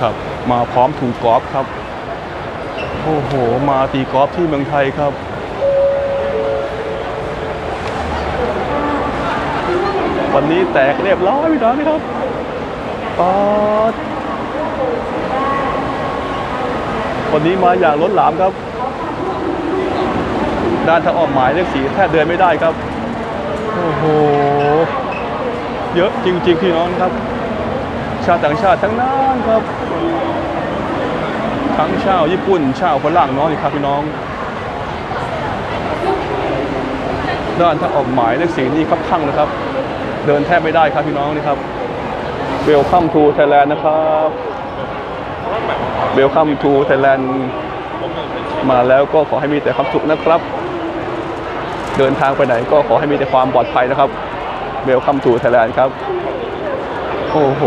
ครับ มาพร้อมถุงกอล์ฟครับ โอ้โห มาตีกอล์ฟที่เมืองไทยครับ วันนี้แตกเรียบร้อยพี่น้องครับปอดวันนี้มาอย่างล้นหลามครับ ด้านทางออกหมายเลขสีแทบเดินไม่ได้ครับ โอ้โห เยอะจริง ๆ พี่น้องครับ ชาติต่างชาติทั้งนั้นครับ ทั้งชาวญี่ปุ่น ชาวฝรั่งเนาะนี่ครับพี่น้อง ด้านทาออกหมายเลขสีนี่ครับข้างนะครับ เดินแทบไม่ได้ครับพี่น้องนี่ครับเวลคัมทูไทยแลนด์นะครับเวลคัมทูไทยแลนด์มาแล้วก็ขอให้มีแต่ความสุขนะครับ เดินทางไปไหนก็ขอให้มีแต่ความปลอดภัยนะครับเวลคัมทูไทยแลนด์ครับ โอ้โห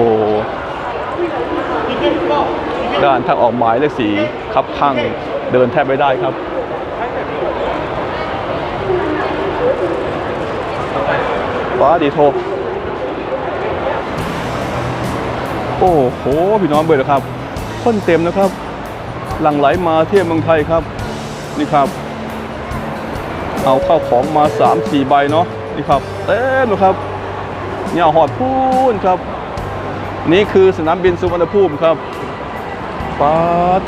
ด้านทางออกหมายเลขสีครับข้างเดินแทบไม่ได้ครับฟ้าดีโทโอ้โห พี่น้องเบิดครับค้นเต็มนะครับ หลั่งไหลมาเที่ยวเมืองไทยครับ นี่ครับ เอาข้าวของมา3 4ใบเนาะนี่ครับ เต็มเลยครับเนี่ยหอดพูนครับ นี่คือสนามบินสุวรรณภูมิครับปัด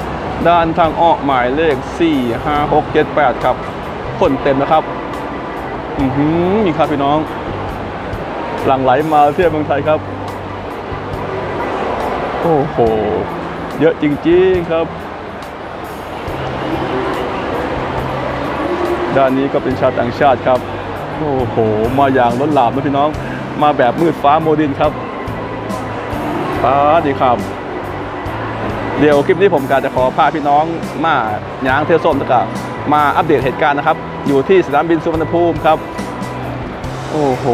ด้านทางออกหมายเลข 4 5 6 7 8 ครับ คนเต็มนะครับ อือหือนี่ครับพี่น้อง หลั่งไหลมาเที่ยวเมืองไทยครับ โอ้โห เยอะจริง ๆ ครับ ด้านนี้ก็เป็นชาวต่างชาติครับ โอ้โห มาอย่างล้นหลามนะพี่น้อง มาแบบมืดฟ้าโมดินครับ ป้าดีครับ เดี๋ยวคลิปนี้ผมการจะขอพาพี่น้องมาหยางเที่ยวส้มตะกะมาอัปเดตเหตุการณ์นะครับ อยู่ที่สนามบินสุวรรณภูมิครับ โอ้โห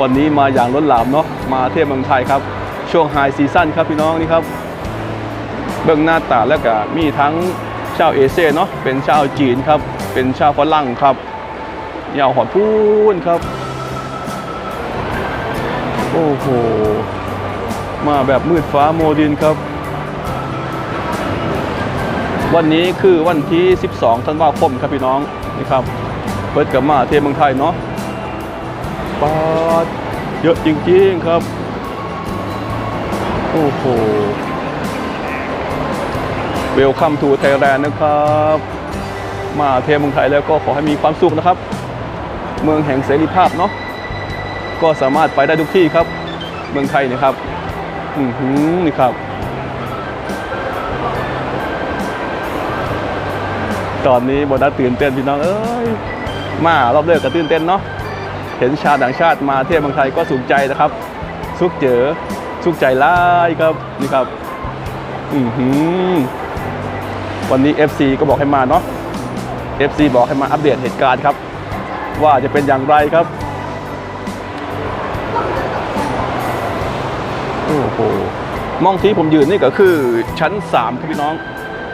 วันนี้มาอย่างล้นหลามเนาะมาเที่ยวเมืองไทยครับ ช่วงไฮซีซั่นครับพี่น้องนี่ครับ เบื้องหน้าตาแล้วก็มีทั้งชาวเอเชียเนาะเป็นชาวจีนครับ เป็นชาวฝรั่งครับยาวหอดพูนครับ โอ้โห มาแบบมืดฟ้าโมดินครับ วันนี้คือวันที่ 12 ธันวาคมครับพี่น้องนี่ครับเปิดกับมาเทเมืองไทยเนาะปาดเยอะจริงๆครับ โอ้โหเวลคัมทูไทยแลนด์นะครับ มาเทเมืองไทยแล้วก็ขอให้มีความสุขนะครับ เมืองแห่งเสรีภาพเนาะก็สามารถไปได้ทุกที่ครับ เมืองไทยนะครับ อือหือนี่ครับ ตอนนี้บนนัดตื่นเต้นพี่น้องเอ้ยมารอบเลิกก็ตื่นเต้นเนาะเห็นชาวต่างชาติมาเที่ยวเมืองไทยก็สุขใจนะครับ สุขเจอสุขใจร้ายครับนี่ครับ อือหือวันนี้ FC ก็บอกให้มาเนาะ FC บอกให้มาอัปเดตเหตุการณ์ครับ ว่าจะเป็นอย่างไรครับ โอ้โหมองที่ผมยืนนี่ก็คือชั้น 3 ครับพี่น้อง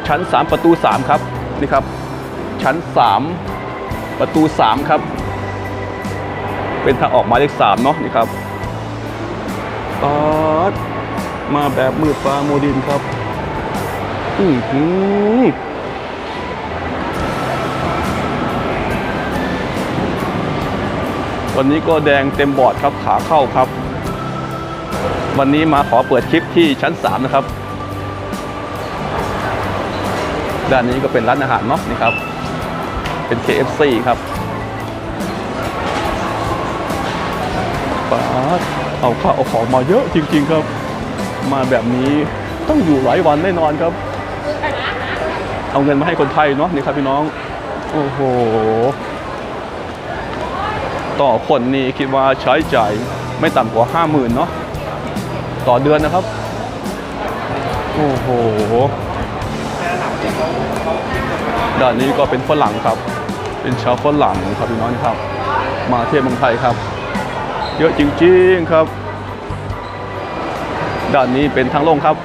ชั้น 3 ประตู 3 ครับนี่ครับ ชั้น 3 ประตู 3 ครับ เป็นทางออกมาเลขสามเนาะนี่ครับปอดมาแบบมืดฟ้าโมดินครับ อือหือวันนี้ก็แดงเต็มบอร์ดครับขาเข้าครับ วันนี้มาขอเปิดคลิปที่ชั้น 3 นะครับ ด้านนี้ก็เป็นร้านอาหารเนาะนี่ครับ เป็น KFC ครับป้าเอาข้าวเอาของมาเยอะจริง ๆครับ มาแบบนี้ต้องอยู่หลายวันแน่นอนครับ เอาเงินมาให้คนไทยเนาะนี่ครับพี่น้อง โอ้โห ต่อคนนี่คิดว่าใช้จ่ายไม่ต่ำกว่าห้าหมื่นเนาะ ต่อเดือนนะครับ โอ้โหด้านนี้ก็เป็นฝรั่งครับ เป็นชาวฝรั่งครับพี่น้องครับ มาเที่ยวเมืองไทยครับ เยอะจริงๆครับ ด้านนี้เป็นทางลงครับ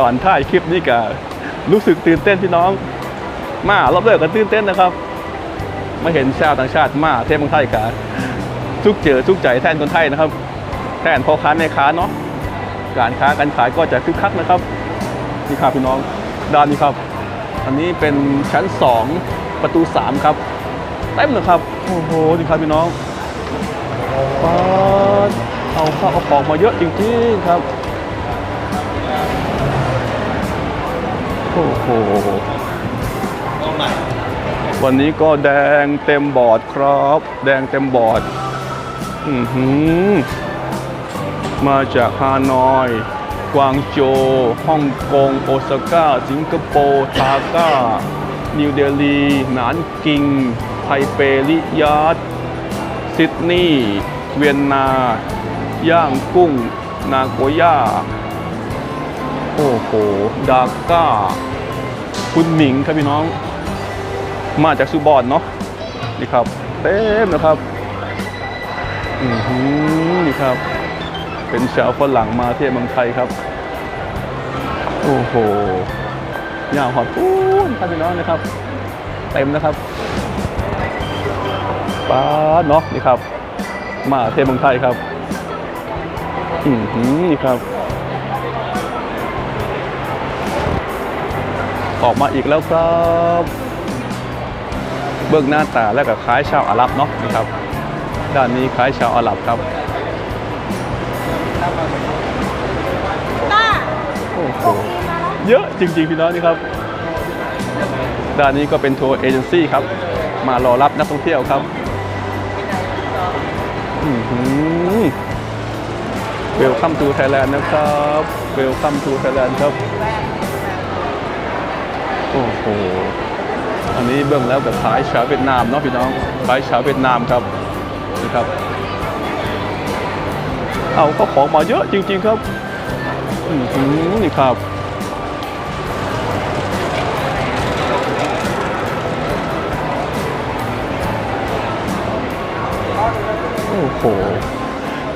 ตอนถ่ายคลิปนี่ก็รู้สึกตื่นเต้นพี่น้อง มารอบเลิกก็ตื่นเต้นนะครับมาเห็นชาวต่างชาติมาเทพเมืองไทยกันทุกเจอทุกใจแทนคนไทยนะครับ แทนพ่อค้าแม่ค้าเนาะการค้าการขายก็จะคึกคักนะครับนี่ครับพี่น้องด้านนี้ครับ อันนี้เป็นชั้น 2 ประตู 3 ครับเต็มเลยครับโอ้โหนี่ครับพี่น้องป๊าเอาข้าวเอาของมาเยอะจริงๆครับ อ้โหวันนี้ก็แดงเต็มบอร์ดครับ แดงเต็มบอร์ดอือหือมาจากฮานอย กวางโจวฮ่องกง โอซาก้า สิงคโปร์ทาก้า นิวเดลี หนานกิง ไทเปริยาดซิดนีย์ เวียนนา ย่างกุ้ง นาโกย่า อ้โหดาก้า คุณหมิงครับพี่น้อง มาจากซูบอนเนาะนี่ครับ เต็มนะครับ อือหือนี่ครับ เป็นชาวฝรั่งมาเที่ยวเมืองไทยครับ โอ้โหยางหอดปูนครับพี่น้องนะครับ เต็มนะครับป้าเนาะนี่ครับ มาเที่ยวเมืองไทยครับ อือหือนี่ครับ ออกมาอีกแล้วครับ เบื้องหน้าตาแล้วก็คล้ายชาวอาหรับเนาะนะครับ ด้านนี้คล้ายชาวอาหรับครับโอ้โหเยอะจริงๆพี่น้องนี่ครับ ด้านนี้ก็เป็นทัวร์เอเจนซี่ครับ มารอรับนักท่องเที่ยวครับเวลคัมทูไทยแลนด์นะครับ เวลคัมทูไทยแลนด์ครับ โอ้โหอันนี้เบื้องแล้วกับขายชาวเวียดนามเนาะพี่น้องขายชาวเวียดนามครับนี่ครับ เอาเขาของมาเยอะจริง ๆครับอือหือนี่ครับโอ้โห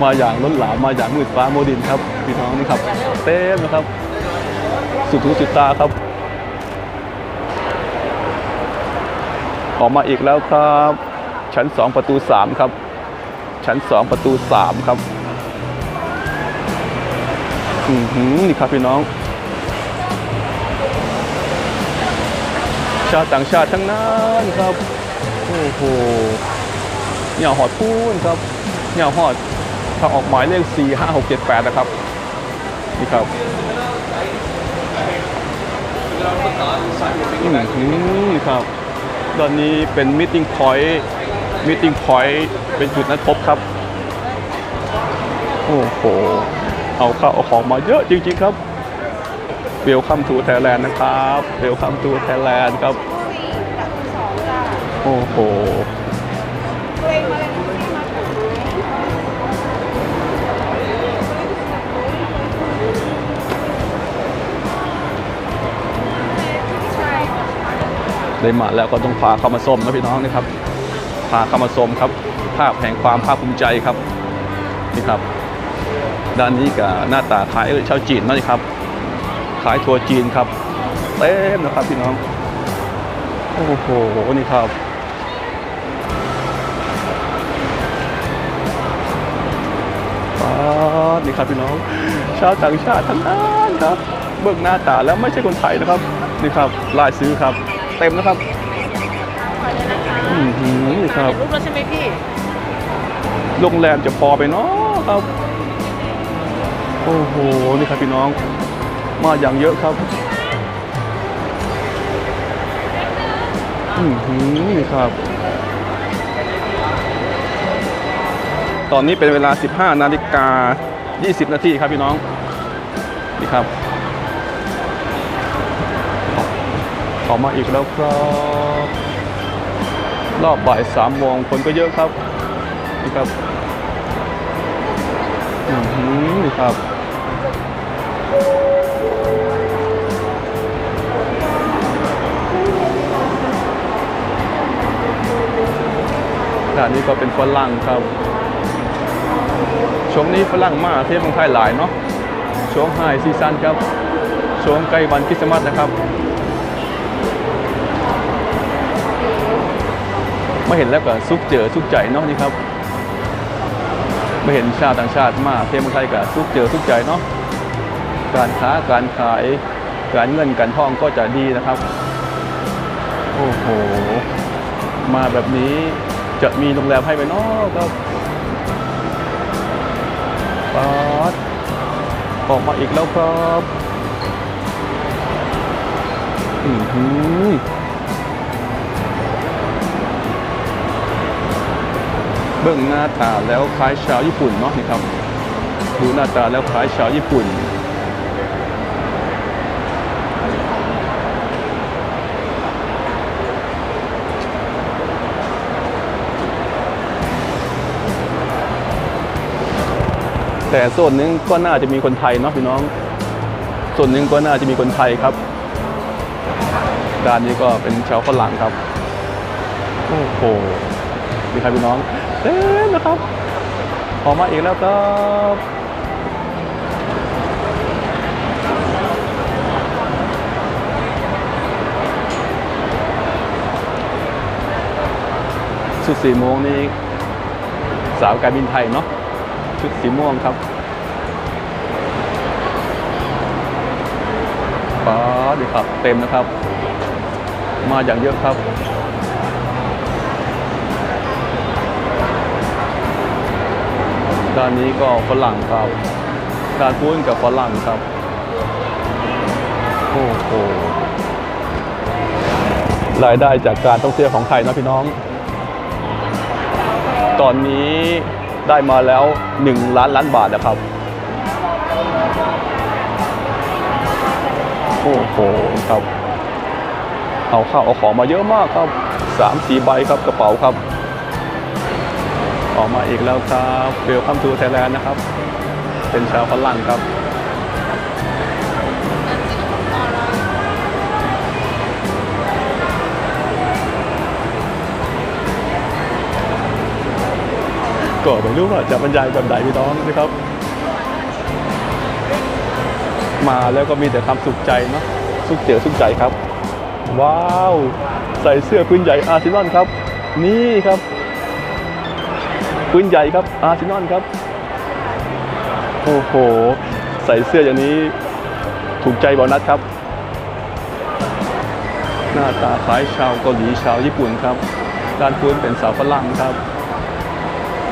มาอย่างล้นหลามมาอย่างมืดฟ้าโมดินครับ พี่น้องนี่ครับ เต็มนะครับ สุดหูสุดตาครับ ออกมาอีกแล้วครับ ชั้น 2 ประตู 3 ครับ ชั้น 2 ประตู 3 ครับอือหือนี่ครับพี่น้อง ชาวต่างชาติทั้งนั้นครับโอ้โหเหนี่ยวหอดพูนครับเหนี่ยวหอดทาออกหมายเลข4 5 6 7 8 นะครับ นี่ครับอือหือนี่ครับ ตอนนี้เป็นมิ e พอยต์มิ e พอยต์เป็นจุดนัดพบครับ โอ้โห เอาข้าวเอาของมาเยอะจริงๆครับเวลคัมทูไทยแลนด์นะครับเวลคัมทูไทยแลนด์ครับดับสองจ้ะโอ้โห ได้มาแล้วก็ต้องพาเข้ามาชมนะพี่น้องนะครับ พาเข้ามาชมครับ ภาพแห่งความภาคภูมิใจครับนี่ครับ ด้านนี้กับหน้าตาขายชาวจีนนี่ครับ ขายทัวร์จีนครับเต็มนะครับพี่น้อง โอ้โหนี่ครับป๊าดนี่ครับพี่น้อง ชาวต่างชาติทั้งนั้นครับ เบิ่งหน้าตาแล้วไม่ใช่คนไทยนะครับ นี่ครับลายซื้อครับ เต็มนะครับขอเลยนะคะอือหือนี่ครับถ่ายรูปแล้วใช่ไหมพี่ โรงแรมจะพอไปเนาะครับ โอ้โห นี่ครับพี่น้อง มาอย่างเยอะครับ อือหือนี่ครับ ตอนนี้เป็นเวลา 15 นาฬิกา 20 นาทีครับพี่น้อง นี่ครับ ออกมาอีกแล้วครับ รอบบ่ายสามโมงคนก็เยอะครับ นี่ครับอือหือนี่ครับด้านนี้ก็เป็นฝรั่งครับ ช่วงนี้ฝรั่งมาเที่ยวเมืองไทยหลายเนาะ ช่วงไฮซีซันครับ ช่วงใกล้วันคริสต์มาสนะครับ ไม่เห็นแล้วก็ซุกเจอซุกใจเนาะนี่ครับไม่เห็นชาติต่างชาติมาเทยมเมืองไทยก็ซุกเจอซุกใจเนาะการค้าการขายการเงินการทองก็จะดีนะครับ โอ้โห มาแบบนี้จะมีโรงแรมให้ไหมเนาะครับป๊าดออกมาอีกแล้วครับ อือหือ เบื้องหน้าตาแล้วคล้ายชาวญี่ปุ่นเนาะนี่ครับ ดูหน้าตาแล้วคล้ายชาวญี่ปุ่น แต่ส่วนนึงก็น่าจะมีคนไทยเนาะพี่น้อง ส่วนนึงก็น่าจะมีคนไทยครับ ด้านนี้ก็เป็นชาวฝรั่งครับ โอ้โห มีใครพี่น้องเต็มนะครับออมาอีกแล้วครับสุดสี่โมงนี้สาวการบินไทยเนาะชุดสีม่วงครับป้าดีครับ เต็มนะครับ มาอย่างเยอะครับ ด้านนี้ก็ฝรั่งครับด้านพุ้นกับฝรั่งครับ โอ้โหรายได้จากการท่องเที่ยวของไทยนะพี่น้อง ตอนนี้ได้มาแล้ว 1 ล้านล้านบาทนะครับ โอ้โหครับ เอาข้าวเอาของมาเยอะมากครับสามสี่ใบครับกระเป๋าครับ ออกมาอีกแล้วครับเวลคัมทูไทยแลนด์นะครับ เป็นชาวฝรั่งครับก็ไม่รู้ว่าจะบรรยายแบบไหนพี่น้องนะครับ มาแล้วก็มีแต่ความสุขใจเนาะสุขเจียสุขใจครับ ว้าว ใส่เสื้อปืนใหญ่อาร์เซนอลครับ นี่ครับ ปืนใหญ่ครับอาร์เซนอลครับ โอ้โห ใส่เสื้ออย่างนี้ถูกใจบอลนัดครับ หน้าตาคล้ายชาวเกาหลีชาวญี่ปุ่นครับ ด้านพื้นเป็นสาวฝรั่งครับ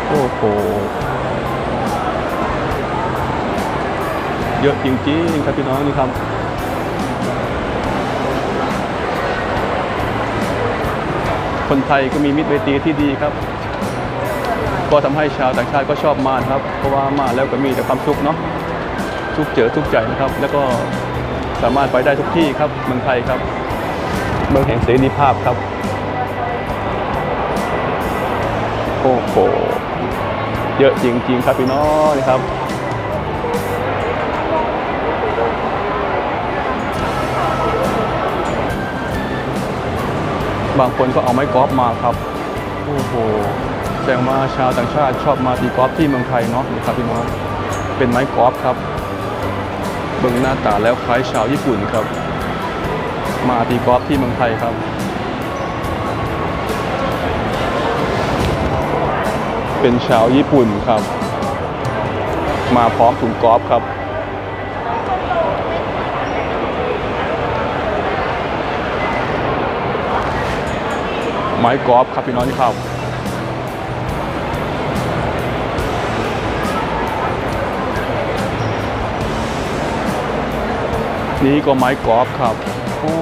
โอ้โห เยอะจริงๆครับพี่น้องนี่ครับคนไทยก็มีมิตรเวทีที่ดีครับ ก็ทำให้ชาวต่างชาติก็ชอบมาครับ เพราะว่ามาแล้วก็มีแต่ความสุขเนาะทุกเจอทุกใจนะครับ แล้วก็สามารถไปได้ทุกที่ครับเมืองไทยครับ เมืองแห่งเสรีภาพครับโอ้โหเยอะจริงๆครับพี่น้องนี่ครับบางคนก็เอาไม้กอล์ฟมาครับ โอ้โห แสดงว่าชาวต่างชาติชอบมาตีกอล์ฟที่เมืองไทยเนาะนี่ครับพี่น้องเป็นไม้กอล์ฟครับเบิ่งหน้าตาแล้วคล้ายชาวญี่ปุ่นครับ มาตีกอล์ฟที่เมืองไทยครับเป็นชาวญี่ปุ่นครับ มาพร้อมถุงกอล์ฟครับ ไม้กอล์ฟครับพี่น้องที่ครับ นี่ก็ไม้กอล์ฟครับโอ้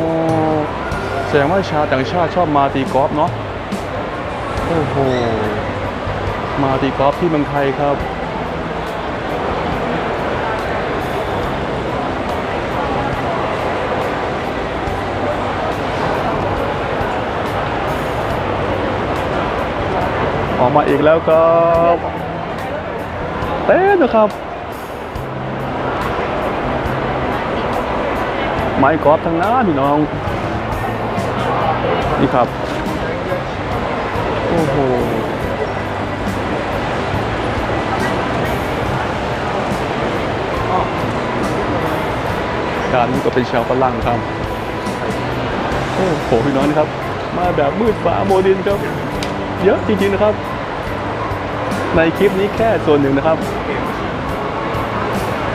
แสดงว่าชาวต่างชาติชอบมาตีกอล์ฟเนาะโอ้โหมาตีกอล์ฟที่เมืองไทยครับออกมาอีกแล้วครับเต้นนะครับ ไม้กอล์ฟทั้งนั้นพี่น้อง นี่ครับ โอ้โหด้านนี้ก็เป็นชาวฝรั่งครับ โอ้โหพี่น้องนะครับ มาแบบมืดฟ้าโมดินครับ เยอะจริงๆนะครับ ในคลิปนี้แค่ส่วนหนึ่งนะครับ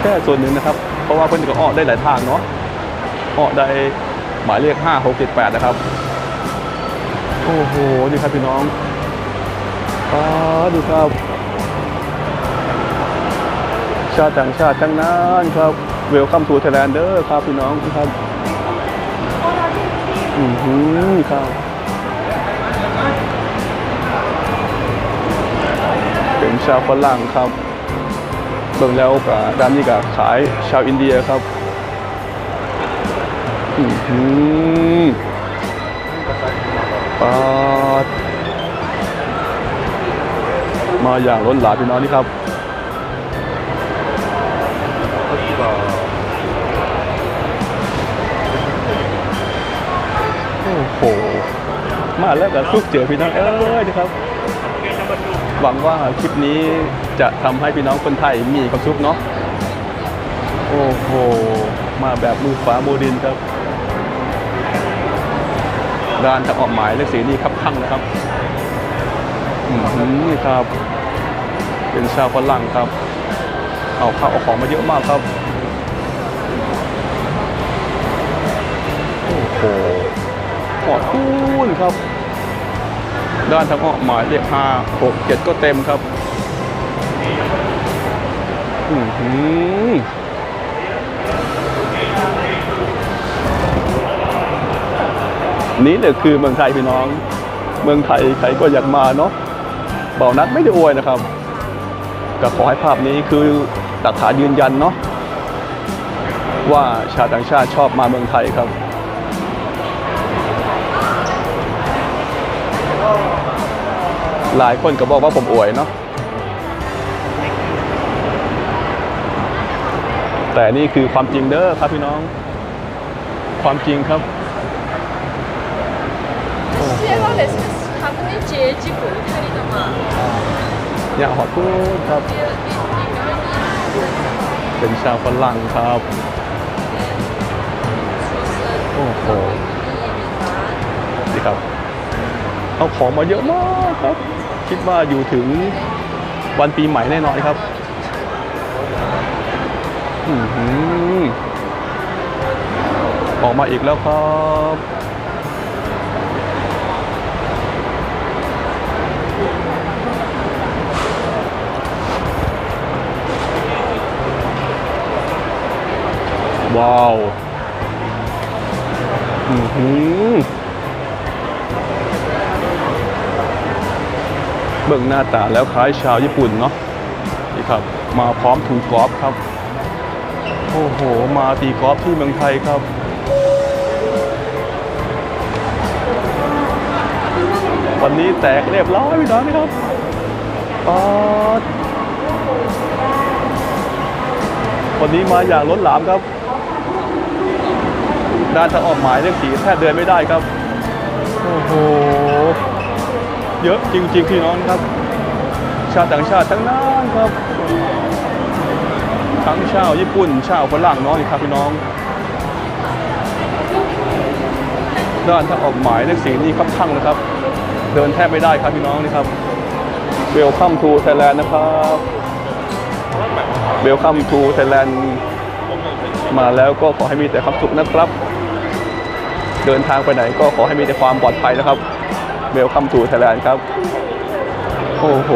แค่ส่วนหนึ่งนะครับ เพราะว่าเพื่อนก็ออกได้หลายทางเนาะ ออได้หมายเลขห้าหกเจ็ดแปดนะครับ โอ้โหนี่ครับพี่น้องป้าดูครับ ชาติต่างชาติทั้งนั้นครับ เวลคัมทูไทยแลนด์เดอร์ครับพี่น้องครับ อือหือครับเป็นชาวฝรั่งครับเบิ่งแล้วกับด้านนี้กับขายชาวอินเดียครับ อือหือปาดมาอย่างล้นหลามพี่น้องนี่ครับโอ้โห มาแล้วกับทุกเจอพี่น้องเอ้ยนะครับ หวังว่าคลิปนี้จะทำให้พี่น้องคนไทยมีความสุขเนาะ โอ้โห มาแบบมือฟ้าโมดินครับ ด้านทางออกหมายเลขสีนี่ครับข้างนะครับอืมนี่ครับ เป็นชาวฝรั่งครับ เอาข้าวเอาของมาเยอะมากครับ โอ้โหขอดคูนครับ ด้านทางออกหมายเลขห้าหกเจ็ดก็เต็มครับ อือ นี่เนี่ยคือเมืองไทยพี่น้อง เมืองไทยใครก็อยากมาเนาะเบานัดไม่ได้อวยนะครับ ก็ขอให้ภาพนี้คือหลักฐานยืนยันเนาะว่าชาวต่างชาติชอบมาเมืองไทยครับหลายคนก็บอกว่าผมอวยเนาะแต่นี่คือความจริงเด้อครับพี่น้อง ความจริงครับ 接到的是他们的阶级柜台里的嘛。 อย่าขอพูดครับ 你你你 เป็นชาวฝรั่งครับ โอ้โหนี่ครับ เอาของมาเยอะมากครับ คิดว่าอยู่ถึงวันปีใหม่แน่นอนครับอื้อหือออกมาอีกแล้วครับ ว้าวอือหือเบิ่งหน้าตาแล้วคล้ายชาวญี่ปุ่นเนาะนี่ครับ มาพร้อมถุงกอล์ฟครับ โอ้โห มาตีกอล์ฟที่เมืองไทยครับวันนี้แตกเรียบร้อยพี่น้องนะครับป๊าดวันนี้มาอย่างล้นหลามครับ ด้านทางออกหมายเลขสีแทบเดินไม่ได้ครับ โอ้โห เยอะจริง ๆ พี่น้องครับ ชาติต่างชาติทั้งนั้นครับ ทั้งชาวญี่ปุ่น ชาวฝรั่งน้องนี่ครับพี่น้อง ด้านทางออกหมายเลขสีนี่ครับข้งนะครับ เดินแทบไม่ได้ครับพี่น้องนี่ครับเวลคัมทูไทยแลนด์นะครับเวลคัมทูไทยแลนด์มาแล้วก็ขอให้มีแต่ความสุขนะครับ เดินทางไปไหนก็ขอให้มีแต่ความปลอดภัยนะครับเวลคัมทูไทยแลนด์ครับ โอ้โห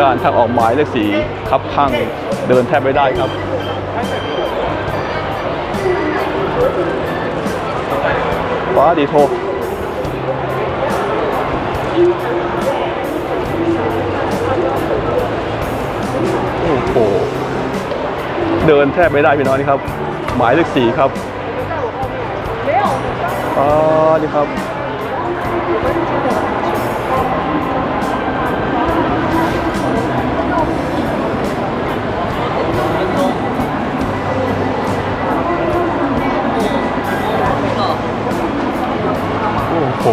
ด้านทางออกหมายเลขสีคับข้างเดินแทบไม่ได้ครับฟ้าดีโทโอ้โห เดินแทบไม่ได้พี่น้องนี่ครับ หมายเลขสี่ครับอ๋อนี่ครับโอ้โห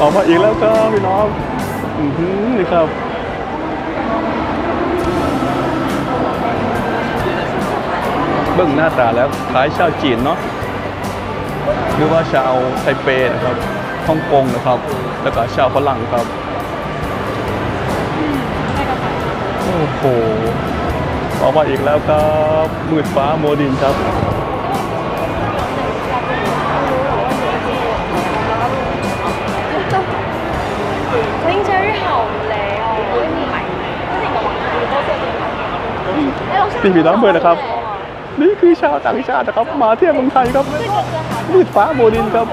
ออกมาอีกแล้วครับพี่น้อง อือหือนี่ครับ เบื้องหน้าตาแล้วคล้ายชาวจีนเนาะหรือว่าชาวไทเปนะครับฮ่องกงนะครับ แล้วก็ชาวฝรั่งครับ โอ้โหออกมาอีกแล้วครับมืดฟ้าโมดินครับ Green Cherry 好雷哦，我给你买。这是你的网红，都是你买。哎，我现在 พี่พี่น้องเพื่อนนะครับ นี่คือชาวต่างชาตินะครับ มาเที่ยวเมืองไทยครับ มืดฟ้าโมดินครับ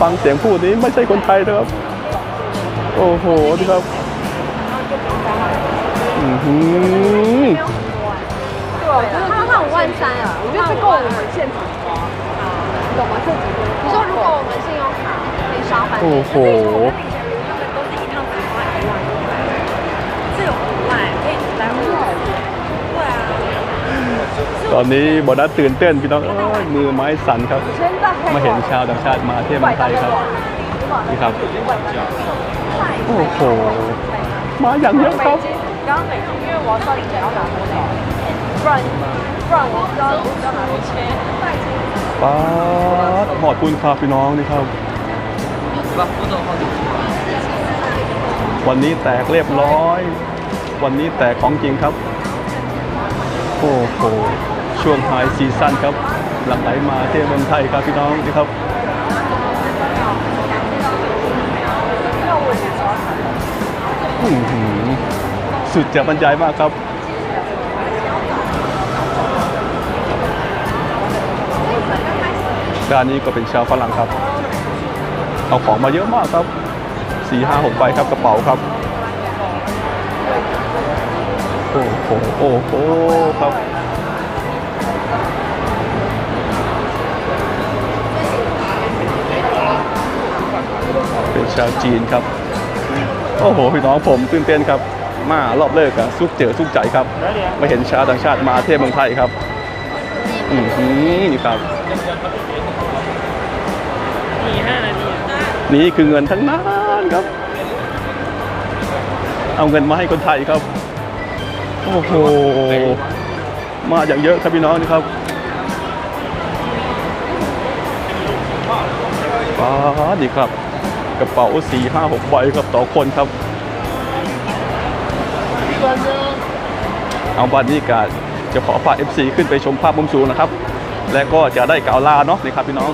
ฟังเสียงพูดนี้ไม่ใช่คนไทยนะครับ โอ้โหนี่ครับอือหือ 它它五万三啊，我觉得这够我们现场花，懂吗？这几个，你说如果我们信用卡可以刷翻， โอ้โห ตอนนี้บอดัสตื่นเต้นพี่น้องเอ้มือไม้สั่นครับ มาเห็นชาวต่างชาติมาเที่ยวเมืองไทยครับ นี่ครับ โอ้โห มาอย่างเยอะครับป๊าดขอบคุณครับพี่น้องนี่ครับ วันนี้แตกเรียบร้อย วันนี้แตกของจริงครับ โอ้โห ช่วงไฮซีซั่นครับ หลังไหลมาเที่ยวเมืองไทยครับพี่น้องนี่ครับสุดจะบรรยายมากครับด้านนี้ก็เป็นชาวฝรั่งครับ เอาของมาเยอะมากครับสี่ห้าหกใบครับกระเป๋าครับ โอ้โหโอ้โหครับ ชาวจีนครับ โอ้โหพี่น้องผมตื่นเต้นครับ มารอบเลิกอะสุกเจอสุกใจครับมาเห็นชาวต่างชาติมาเที่ยวเมืองไทยครับ อือหือนี่ครับนี่คือเงินทั้งนั้นครับ เอาเงินมาให้คนไทยครับ โอ้โห มาอย่างเยอะครับพี่น้องนี่ครับป้าดนี่ครับ กระเป๋าสี่ห้าหกใบครับต่อคนครับ เอาบัตรนี้กาจะขอฝาก FC ขึ้นไปชมภาพมุมสูงนะครับ และก็จะได้กล่าวลาเนาะนี่ครับพี่น้อง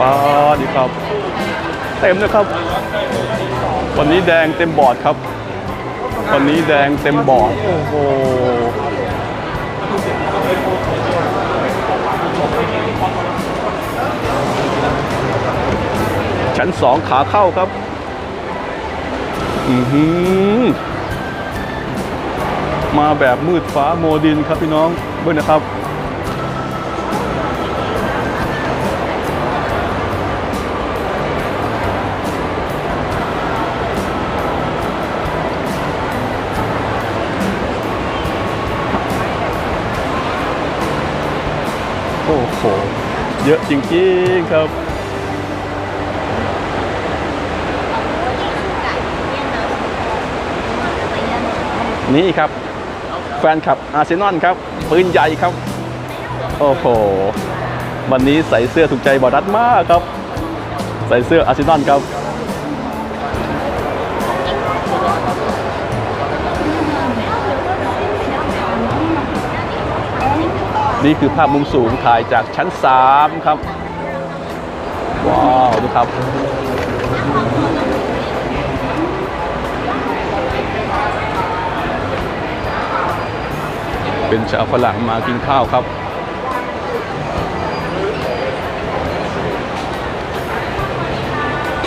ป้าดีครับ เต็มเลยครับ วันนี้แดงเต็มบอร์ดครับวันนี้แดงเต็มบอร์ดโอ้โห ชั้นสองขาเข้าครับ อือหือ มาแบบมืดฟ้าโมดินครับพี่น้องเบิ้ลนะครับ โอ้โห เยอะจริง ๆ ครับ นี่ครับ แฟนคลับอาร์เซนอลครับ ปืนใหญ่ครับ โอ้โห วันนี้ใส่เสื้อถูกใจบอดัดมากครับ ใส่เสื้ออาร์เซนอลครับ นี่คือภาพมุมสูงถ่ายจากชั้น 3 ครับ ว้าวดูครับ เป็นชาวฝรั่งมากินข้าวครับ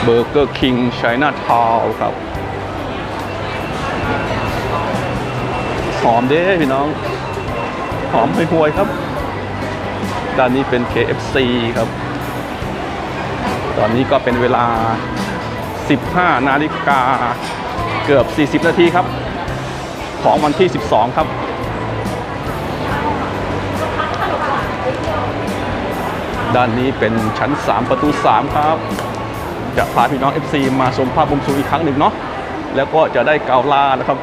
เบอร์เกอร์คิงไชน่าทาวครับหอมเด้พี่น้อง หอมห่วยๆครับด้านนี้เป็น KFC ครับ ตอนนี้ก็เป็นเวลา 15 นาฬิกาเกือบ 40 นาทีครับ ของวันที่ 12 ครับ ด้านนี้เป็นชั้น 3 ประตู 3 ครับ จะพาพี่น้อง FC มาชมภาพมุมสูงอีกครั้งหนึ่งเนาะแล้วก็จะได้กล่าวลานะครับ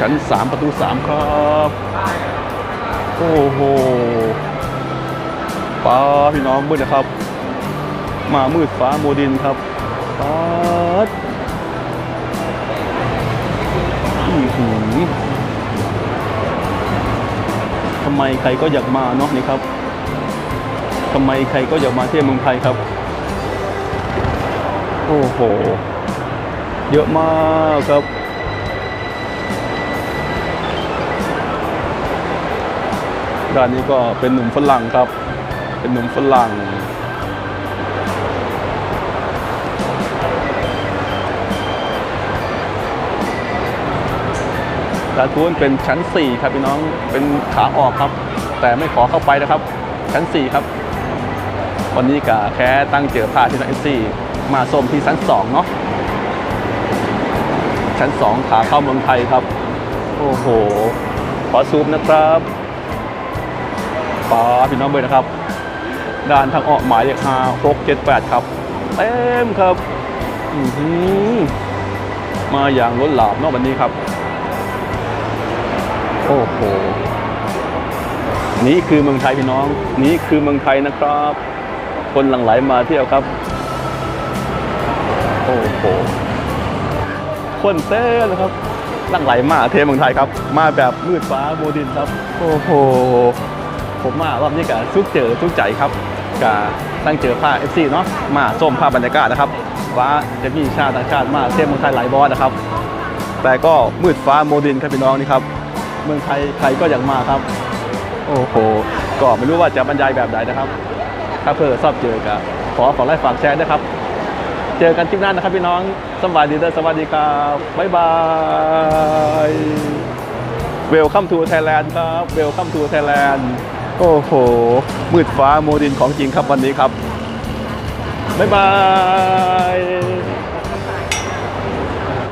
ชั้นสามประตูสามครับโอ้โหป้าพี่น้องมืดนะครับ มามืดฟ้าโมดินครับป้าำไมใครก็อยากมาเนาะนี่ครับทำไมใครก็อยากมาเที่ยวเมืองไทยครับ โอ้โห เยอะมากครับ ด้านนี้ก็เป็นหนุ่มฝรั่งครับ เป็นหนุ่มฝรั่ง ดาทูนเป็นชั้น 4 ครับพี่น้องเป็นขาออกครับ แต่ไม่ขอเข้าไปนะครับ ชั้น 4 ครับ วันนี้กะแค่ตั้งเจอผ้าที่นักเอฟซีมาส้มที่ชั้น 2 เนาะชั้น 2 ขาเข้าเมืองไทยครับ โอ้โห ขอซูมนะครับป้าพี่น้องเบยนะครับด้านทางออกหมายเลขห้าหกเจ็ดแปดครับ เต็มครับอือหือมาอย่างล้นหลามเนอกวันนี้ครับ โอ้โห นี่คือเมืองไทยพี่น้อง นี่คือเมืองไทยนะครับ คนหลั่งไหลมาเที่ยวครับ โอ้โห คนเต้เลยครับหลั่งไหลมาเทเมืองไทยครับ มาแบบมืดฟ้าโมดินครับ โอ้โห ผมมารอบนี้กับทุกเจอทุกใจครับกับตั้งเจอผ้า FC เนาะ มาส้มภาบรรยากาศนะครับ ว่าจะมีชาติต่างชาติมาเที่ยวเมืองไทยหลายบอสนะครับ แต่ก็มืดฟ้าโมดินครับพี่น้องนี่ครับ เมืองไทยใครก็อยากมาครับ โอ้โหก็ไม่รู้ว่าจะบรรยายแบบไหนนะครับ ถ้าเพื่อชอบเจอกับขอฝากไลค์ฝากแชร์ด้วยครับ เจอกันคลิปหน้านะครับพี่น้องสวัสดีเด้อสวัสดีครับบ๊ายบายเวลคัมทูไทยแลนด์ครับเวลคัมทูไทยแลนด์โอ้โหมืดฟ้าโมดินของจริงครับวันนี้ครับบ๊ายบาย